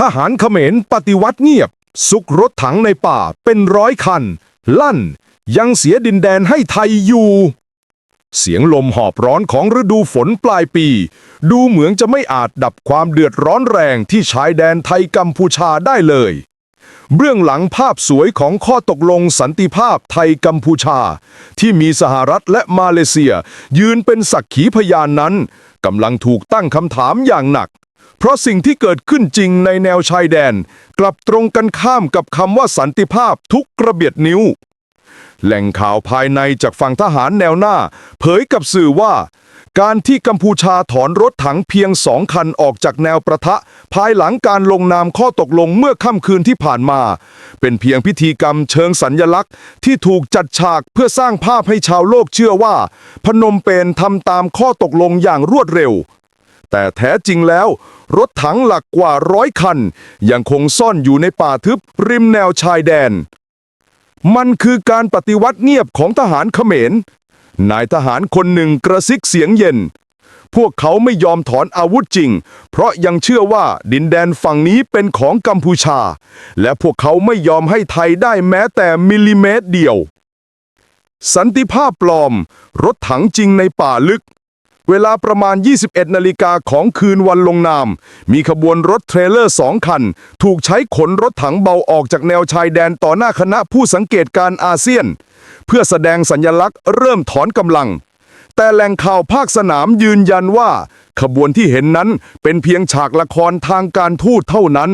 ทหารเขมรปฏิวัติเงียบ ซุกรถถังในป่าเป็นร้อยคัน ลั่น ยังเสียดินแดนให้ไทยอยู่ เสียงลมหอบร้อนของฤดูฝนปลายปี ดูเหมือนจะไม่อาจดับความเดือดร้อนแรงที่ชายแดนไทยกัมพูชาได้เลย เบื้องหลังภาพสวยของข้อตกลงสันติภาพไทยกัมพูชา ที่มีสหรัฐและมาเลเซีย ยืนเป็นสักขีพยานนั้นกำลังถูกตั้งคำถามอย่างหนัก เพราะสิ่งที่เกิดขึ้นจริงในแนวชายแดน กลับตรงกันข้ามกับคำว่าสันติภาพทุกกระเบียดนิ้ว แหล่งข่าวภายในจากฝั่งทหารแนวหน้า เผยกับสื่อว่า การที่กัมพูชาถอนรถถังเพียงสองคันออกจากแนวประทะ ภายหลังการลงนามข้อตกลงเมื่อค่ำคืนที่ผ่านมา เป็นเพียงพิธีกรรมเชิงสัญญลักษณ์ ที่ถูกจัดฉากเพื่อสร้างภาพให้ชาวโลกเชื่อว่า พนมเปญทำตามข้อตกลงอย่างรวดเร็ว แต่แท้จริงแล้ว รถถังหลักกว่าร้อยคัน ยังคงซ่อนอยู่ในป่าทึบริมแนวชายแดน มันคือการปฏิวัติเงียบของทหารเขมร นายทหารคนหนึ่งกระซิกเสียงเย็น พวกเขาไม่ยอมถอนอาวุธจริง เพราะยังเชื่อว่าดินแดนฝั่งนี้เป็นของกัมพูชา และพวกเขาไม่ยอมให้ไทยได้แม้แต่มิลลิเมตรเดียวสันติภาพปลอม รถถังจริงในป่าลึก เวลาประมาณ 21 นาฬิกาของคืนวันลงนาม มีขบวนรถเทรลเลอร์สองคัน ถูกใช้ขนรถถังเบาออกจากแนวชายแดนต่อหน้าคณะผู้สังเกตการอาเซียน เพื่อแสดงสัญลักษณ์เริ่มถอนกำลัง แต่แหล่งข่าวภาคสนามยืนยันว่า ขบวนที่เห็นนั้นเป็นเพียงฉากละครทางการทูตเท่านั้น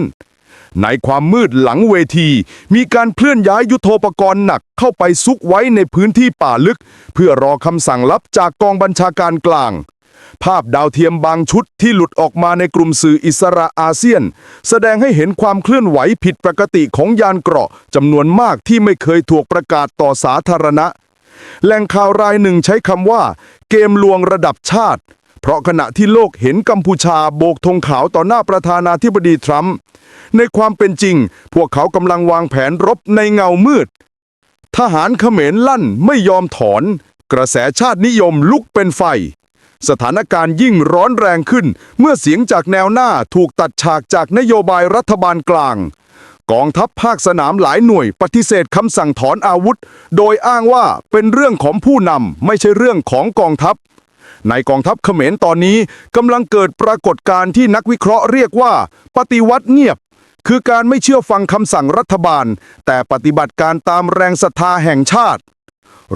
ในความมืดหลังเวที มีการเคลื่อนย้ายยุทโธปกรณ์หนักเข้าไปซุกไว้ในพื้นที่ป่าลึก เพื่อรอคำสั่งลับจากกองบัญชาการกลาง ภาพดาวเทียมบางชุดที่หลุดออกมาในกลุ่มสื่ออิสระอาเซียน แสดงให้เห็นความเคลื่อนไหวผิดปกติของยานเกราะจำนวนมากที่ไม่เคยถูกประกาศต่อสาธารณะ แหล่งข่าวรายหนึ่งใช้คำว่า เกมลวงระดับชาติ เพราะขณะที่โลกเห็นกัมพูชาโบกธงขาวต่อหน้าประธานาธิบดีทรัมป์ในความเป็นจริง พวกเขากำลังวางแผนรบในเงามืด ทหารเขมรลั่นไม่ยอมถอน กระแสชาตินิยมลุกเป็นไฟ สถานการณ์ยิ่งร้อนแรงขึ้น เมื่อเสียงจากแนวหน้าถูกตัดฉากจากนโยบายรัฐบาลกลาง กองทัพภาคสนามหลายหน่วยปฏิเสธคำสั่งถอนอาวุธ โดยอ้างว่าเป็นเรื่องของผู้นำไม่ใช่เรื่องของกองทัพ ในกองทัพเขมรตอนนี้กำลังเกิดปรากฏการณ์ที่นักวิเคราะห์เรียกว่า ปฏิวัติเงียบ คือการไม่เชื่อฟังคำสั่งรัฐบาล แต่ปฏิบัติการตามแรงศรัทธาแห่งชาติ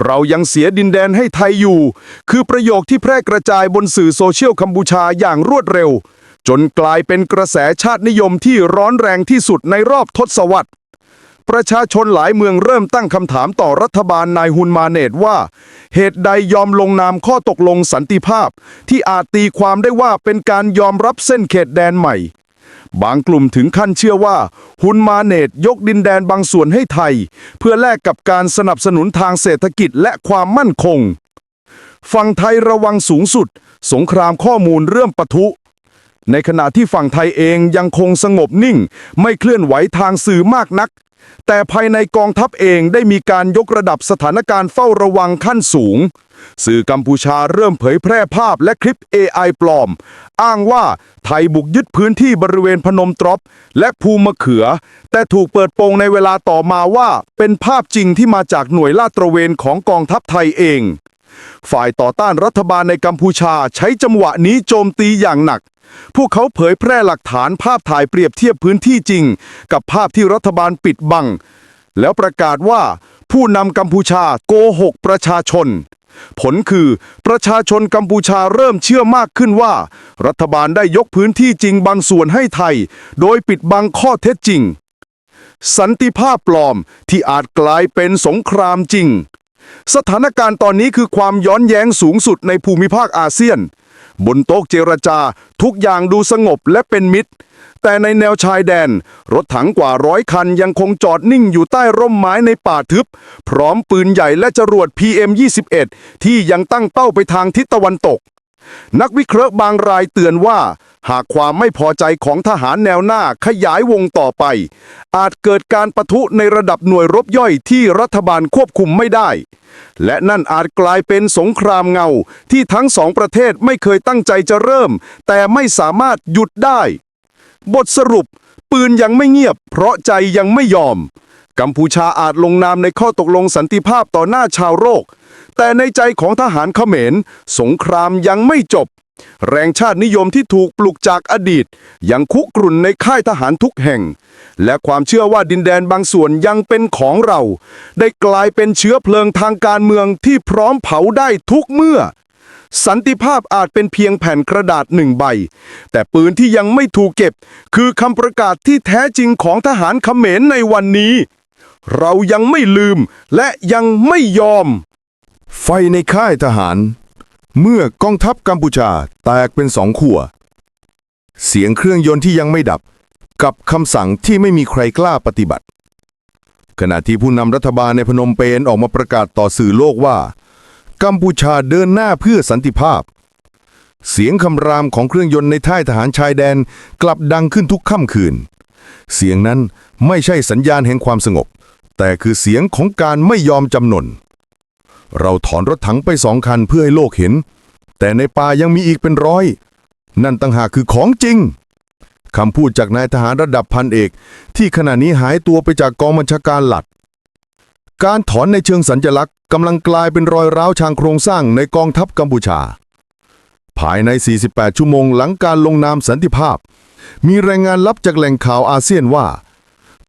เรายังเสียดินแดนให้ไทยอยู่ คือประโยคที่แพร่กระจายบนสื่อโซเชียลกัมพูชาอย่างรวดเร็ว จนกลายเป็นกระแสชาตินิยมที่ร้อนแรงที่สุดในรอบทศวรรษ ประชาชนหลายเมืองเริ่มตั้งคำถามต่อรัฐบาลนายฮุนมาเนตว่า เหตุใดยอมลงนามข้อตกลงสันติภาพ ที่อาจตีความได้ว่าเป็นการยอมรับเส้นเขตแดนใหม่ บางกลุ่มถึงขั้นเชื่อว่าฮุนมาเนตยกดินแดนบางส่วนให้ไทย เพื่อแลกกับการสนับสนุนทางเศรษฐกิจและความมั่นคงฝั่งไทยระวังสูงสุด สงครามข้อมูลเริ่มปะทุ ในขณะที่ฝั่งไทยเองยังคงสงบนิ่ง ไม่เคลื่อนไหวทางสื่อมากนัก แต่ภายในกองทัพเองได้มีการยกระดับสถานการณ์เฝ้าระวังขั้นสูง สื่อกัมพูชาเริ่มเผยแพร่ภาพและคลิป AI ปลอม อ้างว่าไทยบุกยึดพื้นที่บริเวณพนมตรอบและภูมะเขือ แต่ถูกเปิดโปงในเวลาต่อมาว่า เป็นภาพจริงที่มาจากหน่วยลาดตระเวนของกองทัพไทยเอง ฝ่ายต่อต้านรัฐบาลในกัมพูชาใช้จังหวะนี้โจมตีอย่างหนัก พวกเขาเผยแพร่หลักฐานภาพถ่ายเปรียบเทียบพื้นที่จริง กับภาพที่รัฐบาลปิดบัง แล้วประกาศว่าผู้นำกัมพูชาโกหกประชาชน ผลคือประชาชนกัมพูชาเริ่มเชื่อมากขึ้นว่า รัฐบาลได้ยกพื้นที่จริงบางส่วนให้ไทย โดยปิดบังข้อเท็จจริง สันติภาพปลอมที่อาจกลายเป็นสงครามจริง สถานการณ์ตอนนี้คือความย้อนแย้งสูงสุดในภูมิภาคอาเซียน บนโต๊ะเจรจา ทุกอย่างดูสงบและเป็นมิตร แต่ในแนวชายแดน รถถังกว่าร้อยคันยังคงจอดนิ่งอยู่ใต้ร่มไม้ในป่าทึบ พร้อมปืนใหญ่และจรวด PM21 ที่ยังตั้งเป้าไปทางทิศตะวันตก นักวิเคราะห์บางรายเตือนว่า หากความไม่พอใจของทหารแนวหน้าขยายวงต่อไป อาจเกิดการประทุในระดับหน่วยรบย่อยที่รัฐบาลควบคุมไม่ได้ และนั่นอาจกลายเป็นสงครามเงาที่ทั้งสองประเทศไม่เคยตั้งใจจะเริ่ม แต่ไม่สามารถหยุดได้ บทสรุป ปืปืนยังไม่เงียบ เพราะใจยังไม่ยอม กัมพูชาอาจลงนามในข้อตกลงสันติภาพต่อหน้าชาวโลกแต่ในใจของทหารเขมร สงครามยังไม่จบ แรงชาตินิยมที่ถูกปลุกจากอดีต ยังคุกรุ่นในค่ายทหารทุกแห่ง และความเชื่อว่าดินแดนบางส่วนยังเป็นของเรา ได้กลายเป็นเชื้อเพลิงทางการเมืองที่พร้อมเผาได้ทุกเมื่อ สันติภาพอาจเป็นเพียงแผ่นกระดาษหนึ่งใบ แต่ปืนที่ยังไม่ถูกเก็บ คือคำประกาศที่แท้จริงของทหารเขมรในวันนี้ เรายังไม่ลืมและยังไม่ยอม ไฟในค่ายทหาร เมื่อกองทัพกัมพูชาแตกเป็นสองขั้วเสียงเครื่องยนต์ที่ยังไม่ดับ กับคำสั่งที่ไม่มีใครกล้าปฏิบัติ ขณะที่ผู้นำรัฐบาลในพนมเปญออกมาประกาศต่อสื่อโลกว่า กัมพูชาเดินหน้าเพื่อสันติภาพ เสียงคำรามของเครื่องยนต์ในท่ายทหารชายแดนกลับดังขึ้นทุกค่ำคืน เสียงนั้นไม่ใช่สัญญาณแห่งความสงบ แต่คือเสียงของการไม่ยอมจำนน เราถอนรถถังไปสองคันเพื่อให้โลกเห็น แต่ในป่ายังมีอีกเป็นร้อย นั่นต่างหากคือของจริงคำพูดจากนายทหารระดับพันเอก ที่ขณะนี้หายตัวไปจากกองบัญชาการหลักการถอนในเชิงสัญญลักษณ์กำลังกลายเป็นรอยร้าวทางโครงสร้างในกองทัพกัมพูชา ภายใน 48 ชั่วโมงหลังการลงนามสันติภาพ มีรายงานลับจากแหล่งข่าวอาเซียนว่า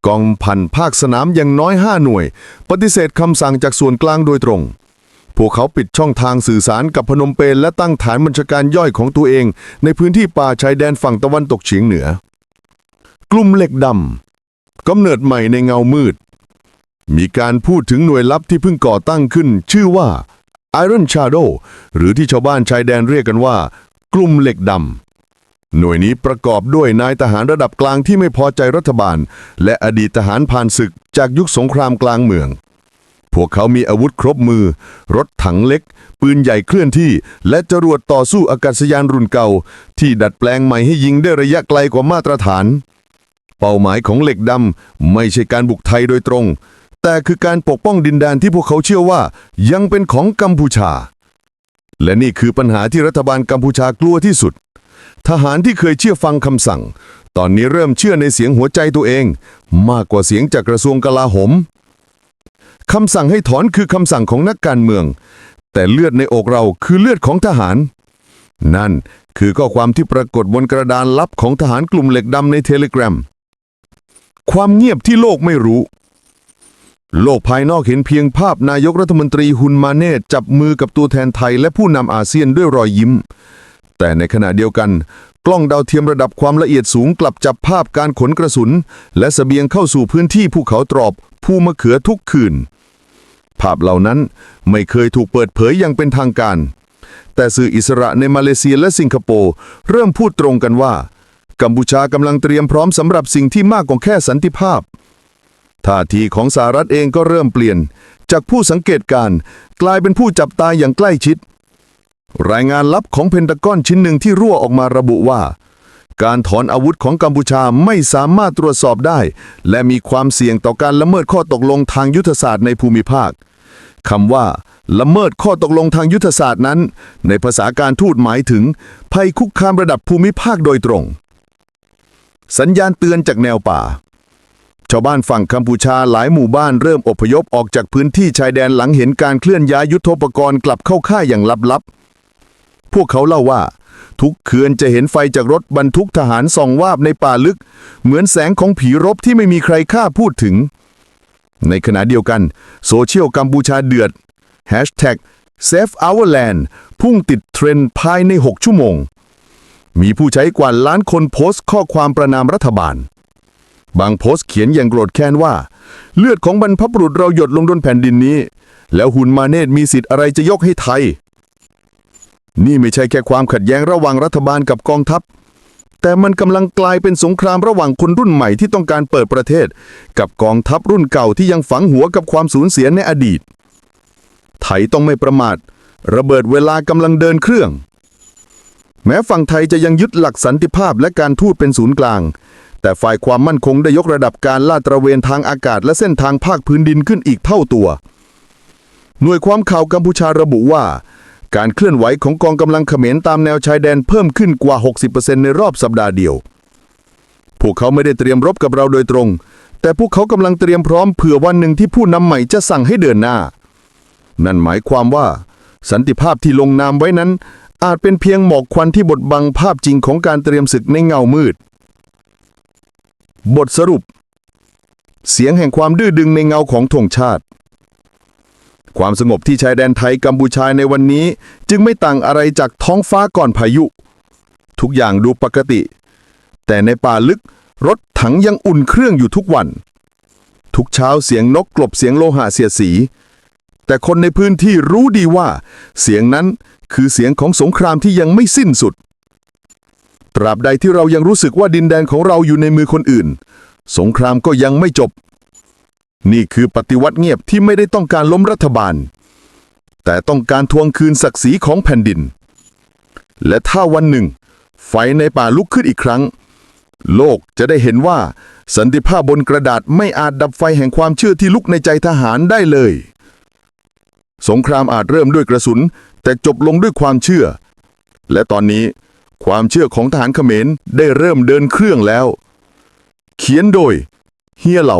กองพันภาคสนามอย่างน้อย 5 หน่วย ปฏิเสธคำสั่งจากส่วนกลางโดยตรง พวกเขาปิดช่องทางสื่อสารกับพนมเปญและตั้งฐานบัญชาการย่อยของตัวเอง ในพื้นที่ป่าชายแดนฝั่งตะวันตกเฉียงเหนือ กลุ่มเหล็กดำกำเนิดใหม่ในเงามืด มีการพูดถึงหน่วยลับที่เพิ่งก่อตั้งขึ้น ชื่อว่า Iron Shadow หรือที่ชาวบ้านชายแดนเรียกกันว่า กลุ่มเหล็กดำ หน่วยนี้ประกอบด้วยนายทหารระดับกลางที่ไม่พอใจรัฐบาล และอดีตทหารผ่านศึกจากยุคสงครามกลางเมือง พวกเขามีอาวุธครบมือ รถถังเล็ก ปืนใหญ่เคลื่อนที่ และจรวดต่อสู้อากาศยานรุ่นเก่า ที่ดัดแปลงใหม่ให้ยิงได้ระยะไกลกว่ามาตรฐาน เป้าหมายของเหล็กดำไม่ใช่การบุกไทยโดยตรง แต่คือการปกป้องดินแดนที่พวกเขาเชื่อว่า ยังเป็นของกัมพูชา และนี่คือปัญหาที่รัฐบาลกัมพูชากลัวที่สุด ทหารที่เคยเชื่อฟังคำสั่ง ตอนนี้เริ่มเชื่อในเสียงหัวใจตัวเอง มากกว่าเสียงจากกระทรวงกลาโหมคำสั่งให้ถอนคือคำสั่งของนักการเมือง แต่เลือดในอกเราคือเลือดของทหาร นั่นคือข้อความที่ปรากฏบนกระดานลับของทหารกลุ่มเหล็กดำในเทเลกราฟความเงียบที่โลกไม่รู้ โลกภายนอกเห็นเพียงภาพนายกรัฐมนตรีฮุนมาเนตจับมือกับตัวแทนไทยและผู้นำอาเซียนด้วยรอยยิ้ม แต่ในขณะเดียวกัน กล้องดาวเทียมระดับความละเอียดสูงกลับจับภาพการขนกระสุน และสเสบียงเข้าสู่พื้นที่ภูเขาตรอบภูมะเขือทุกคืน ภาพเหล่านั้นไม่เคยถูกเปิดเผยอย่างเป็นทางการ แต่สื่ออิสระในมาเลเซียและสิงคโปร์เริ่มพูดตรงกันว่า กัมพูชากำลังเตรียมพร้อมสำหรับสิ่งที่มากกว่าแค่สันติภาพท่าทีของสหรัฐเองก็เริ่มเปลี่ยน จากผู้สังเกตการณ์กลายเป็นผู้จับตายอย่างใกล้ชิด รายงานลับของเพนตากอนชิ้นหนึ่งที่รั่วออกมาระบุว่า การถอนอาวุธของกัมพูชาไม่สามารถตรวจสอบได้ และมีความเสี่ยงต่อการละเมิดข้อตกลงทางยุทธศาสตร์ในภูมิภาคคำว่า ละเมิดข้อตกลงทางยุทธศาสตร์นั้น ในภาษาการทูตหมายถึง ภัยคุกคามระดับภูมิภาคโดยตรง สัญญาณเตือนจากแนวป่า ชาวบ้านฝั่งกัมพูชาหลายหมู่บ้านเริ่มอพยพออกจากพื้นที่ชายแดนหลังเห็นการเคลื่อนย้ายยุทโธปกรณ์กลับเข้าค่ายอย่างลับๆ พวกเขาเล่าว่า ทุกคืนจะเห็นไฟจากรถบรรทุกทหารส่องวาบในป่าลึก เหมือนแสงของผีรบที่ไม่มีใครกล้าพูดถึง ในขณะเดียวกัน โซเชียลกัมพูชาเดือด Hashtag Save Our Land พุ่งติดเทรนด์ภายใน 6 ชั่วโมง มีผู้ใช้กว่าล้านคนโพสต์ข้อความประนามรัฐบาล บางโพสต์เขียนอย่างโกรธแค้นว่า เลือดของบรรพบุรุษเราหยดลงบนแผ่นดินนี้ แล้วหุนมาเนตมีสิทธิ์อะไรจะยกให้ไทย นี่ไม่ใช่แค่ความขัดแย้งระหว่างรัฐบาลกับกองทัพ แต่มันกำลังกลายเป็นสงครามระหว่างคนรุ่นใหม่ที่ต้องการเปิดประเทศ กับกองทัพรุ่นเก่าที่ยังฝังหัวกับความสูญเสียในอดีต ไทยต้องไม่ประมาท ระเบิดเวลากำลังเดินเครื่อง แม้ฝั่งไทยจะยังยึดหลักสันติภาพและการทูตเป็นศูนย์กลาง แต่ฝ่ายความมั่นคงได้ยกระดับการลาดตระเวนทางอากาศและเส้นทางภาคพื้นดินขึ้นอีกเท่าตัว หน่วยความข่าวกัมพูชาระบุว่า การเคลื่อนไหวของกองกำลังเขมรตามแนวชายแดนเพิ่มขึ้นกว่า 60%ในรอบสัปดาห์เดียว พวกเขาไม่ได้เตรียมรบกับเราโดยตรง แต่พวกเขากำลังเตรียมพร้อมเผื่อวันหนึ่งที่ผู้นำใหม่จะสั่งให้เดินหน้า นั่นหมายความว่า สันติภาพที่ลงนามไว้นั้น อาจเป็นเพียงหมอกควันที่บดบังภาพจริงของการเตรียมศึกในเงามืด บทสรุป เสียงแห่งความดื้อดึงในเงาของธงชาติ ความสงบที่ชายแดนไทยกัมพูชาในวันนี้ จึงไม่ต่างอะไรจากท้องฟ้าก่อนพายุ ทุกอย่างดูปกติ แต่ในป่าลึกรถถังยังอุ่นเครื่องอยู่ทุกวัน ทุกเช้าเสียงนกกลบเสียงโลหะเสียดสี แต่คนในพื้นที่รู้ดีว่า เสียงนั้นคือเสียงของสงครามที่ยังไม่สิ้นสุด ตราบใดที่เรายังรู้สึกว่าดินแดนของเราอยู่ในมือคนอื่น สงครามก็ยังไม่จบ นี่คือปฏิวัติเงียบที่ไม่ได้ต้องการล้มรัฐบาล แต่ต้องการทวงคืนศักดิ์ศรีของแผ่นดิน และถ้าวันหนึ่ง ไฟในป่าลุกขึ้นอีกครั้ง โลกจะได้เห็นว่าสันติภาพบนกระดาษไม่อาจดับไฟแห่งความเชื่อที่ลุกในใจทหารได้เลย สงครามอาจเริ่มด้วยกระสุน แต่จบลงด้วยความเชื่อ และตอนนี้ความเชื่อของทหารเขมรได้เริ่มเดินเครื่องแล้ว เขียนโดย เฮียเหลา